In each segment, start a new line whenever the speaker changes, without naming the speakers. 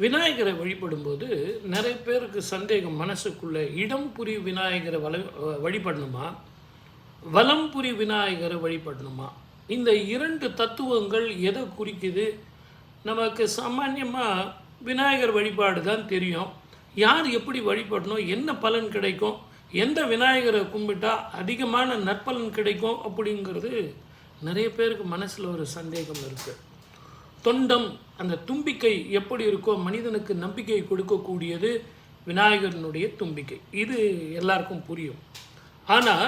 விநாயகரை வழிபடும்போது நிறைய பேருக்கு சந்தேகம் மனசுக்குள்ளே இடம் புரி விநாயகரை வள வழிபடணுமா? வலம்புரி விநாயகரை வழிபடணுமா? இந்த இரண்டு தத்துவங்கள் எதை குறிக்குது? நமக்கு சாமான்யமாக விநாயகர் வழிபாடு தான் தெரியும். யார் எப்படி வழிபடணும்? என்ன பலன் கிடைக்கும்? எந்த விநாயகரை கும்பிட்டா அதிகமான நற்பலன் கிடைக்கும்? அப்படிங்கிறது நிறைய பேருக்கு மனசில் ஒரு சந்தேகம் இருக்குது தொண்டம் அந்த தும்பிக்கை எப்படி இருக்கோ மனிதனுக்கு நம்பிக்கை கொடுக்கக்கூடியது விநாயகரனுடைய தும்பிக்கை. இது எல்லாருக்கும் புரியும். ஆனால்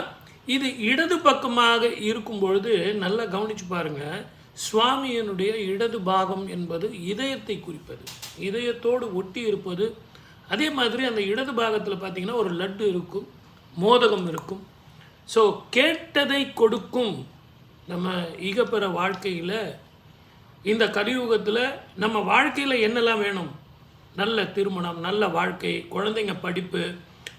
இது இடது பக்கமாக இருக்கும் பொழுது நல்லா கவனித்து பாருங்கள் சுவாமியனுடைய இடது பாகம் என்பது இதயத்தை குறிப்பது. இதயத்தோடு ஒட்டி இருப்பது. அதே மாதிரி அந்த இடது பாகத்தில் பார்த்தீங்கன்னா ஒரு லட்டு இருக்கும் மோதகம் இருக்கும். ஸோ கேட்டதை கொடுக்கும் நம்ம ஈகப்பெற வாழ்க்கையில் இந்த கலியுகத்தில் நம்ம வாழ்க்கையில் என்னெல்லாம் வேணும்? நல்ல திருமணம் நல்ல வாழ்க்கை குழந்தைங்க படிப்பு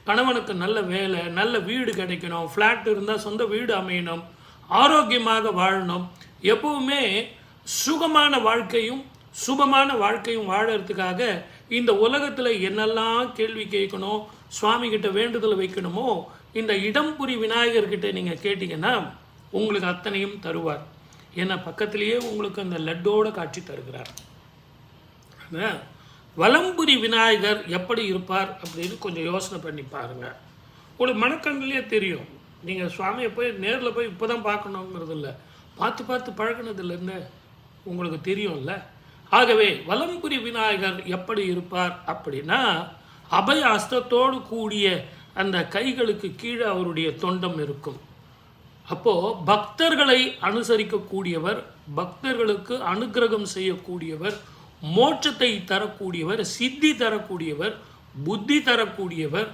கணவனுக்கு நல்ல வேலை நல்ல வீடு கிடைக்கணும் ஃப்ளாட் இருந்தால் சொந்த வீடு அமையணும் ஆரோக்கியமாக வாழணும். எப்பவுமே சுகமான வாழ்க்கையும் சுபமான வாழ்க்கையும் வாழறதுக்காக இந்த உலகத்தில் என்னெல்லாம் கேள்வி கேட்கணும் சுவாமி கிட்ட வேண்டுதல் வைக்கணுமோ இந்த இடம்புரி விநாயகர்கிட்ட நீங்கள் கேட்டிங்கன்னா உங்களுக்கு அத்தனையும் தருவார். ஏன்னா பக்கத்திலேயே உங்களுக்கு அந்த லட்டோட காட்சி தருகிறார். ஆனால் வலம்புரி விநாயகர் எப்படி இருப்பார் அப்படின்னு கொஞ்சம் யோசனை பண்ணி பாருங்கள் உங்களுக்கு மனக்கண்ணிலே தெரியும். நீங்கள் சுவாமியை போய் நேரில் போய் இப்போ தான் பார்க்கணுங்கிறது இல்லை. பார்த்து பார்த்து பழகினதுலேருந்து உங்களுக்கு தெரியும்ல. ஆகவே வலம்புரி விநாயகர் எப்படி இருப்பார் அப்படின்னா அபய அஸ்தத்தோடு கூடிய அந்த கைகளுக்கு கீழே அவருடைய தொண்டம் இருக்கும். அப்போது பக்தர்களை அனுசரிக்கக்கூடியவர் பக்தர்களுக்கு அனுக்கிரகம் செய்யக்கூடியவர் மோட்சத்தை தரக்கூடியவர் சித்தி தரக்கூடியவர் புத்தி தரக்கூடியவர்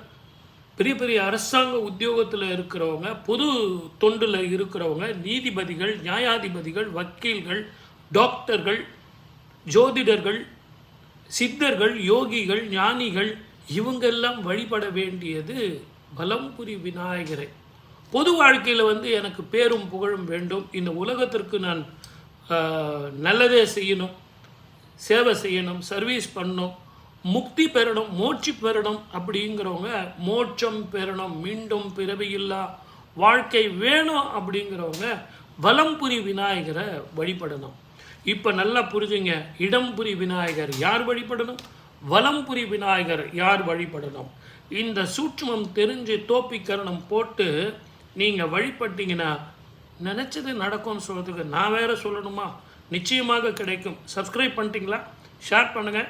பெரிய பெரிய அரசாங்க உத்தியோகத்தில் இருக்கிறவங்க பொது தொண்டில் இருக்கிறவங்க நீதிபதிகள் நியாயாதிபதிகள் வக்கீல்கள் டாக்டர்கள் ஜோதிடர்கள் சித்தர்கள் யோகிகள் ஞானிகள் இவங்கெல்லாம் வழிபட வேண்டியது பலம்புரி விநாயகரை. பொது வாழ்க்கையில் வந்து எனக்கு பேரும் புகழும் வேண்டும். இந்த உலகத்திற்கு நான் நல்லதே செய்யணும் சேவை செய்யணும் சர்வீஸ் பண்ணணும் முக்தி பெறணும் மோட்சி பெறணும் அப்படிங்கிறவங்க மோட்சம் பெறணும் மீண்டும் பிறவியில்லா வாழ்க்கை வேணும் அப்படிங்கிறவங்க வலம்புரி விநாயகரை வழிபடணும். இப்போ நல்லா புரிஞ்சுங்க இடம்புரி விநாயகர் யார் வழிபடணும்? வலம்புரி விநாயகர் யார் வழிபடணும்? இந்த சூட்சுமம் தெரிஞ்சு தோப்பிக்கரணம் போட்டு நீங்கள் வழிபட்டீங்கன்னா நினச்சது நடக்கும்னு சொல்கிறதுக்கு நான் வேறு சொல்லணுமா? நிச்சயமாக கிடைக்கும். சப்ஸ்கிரைப் பண்ணிட்டீங்களா? ஷேர் பண்ணுங்கள்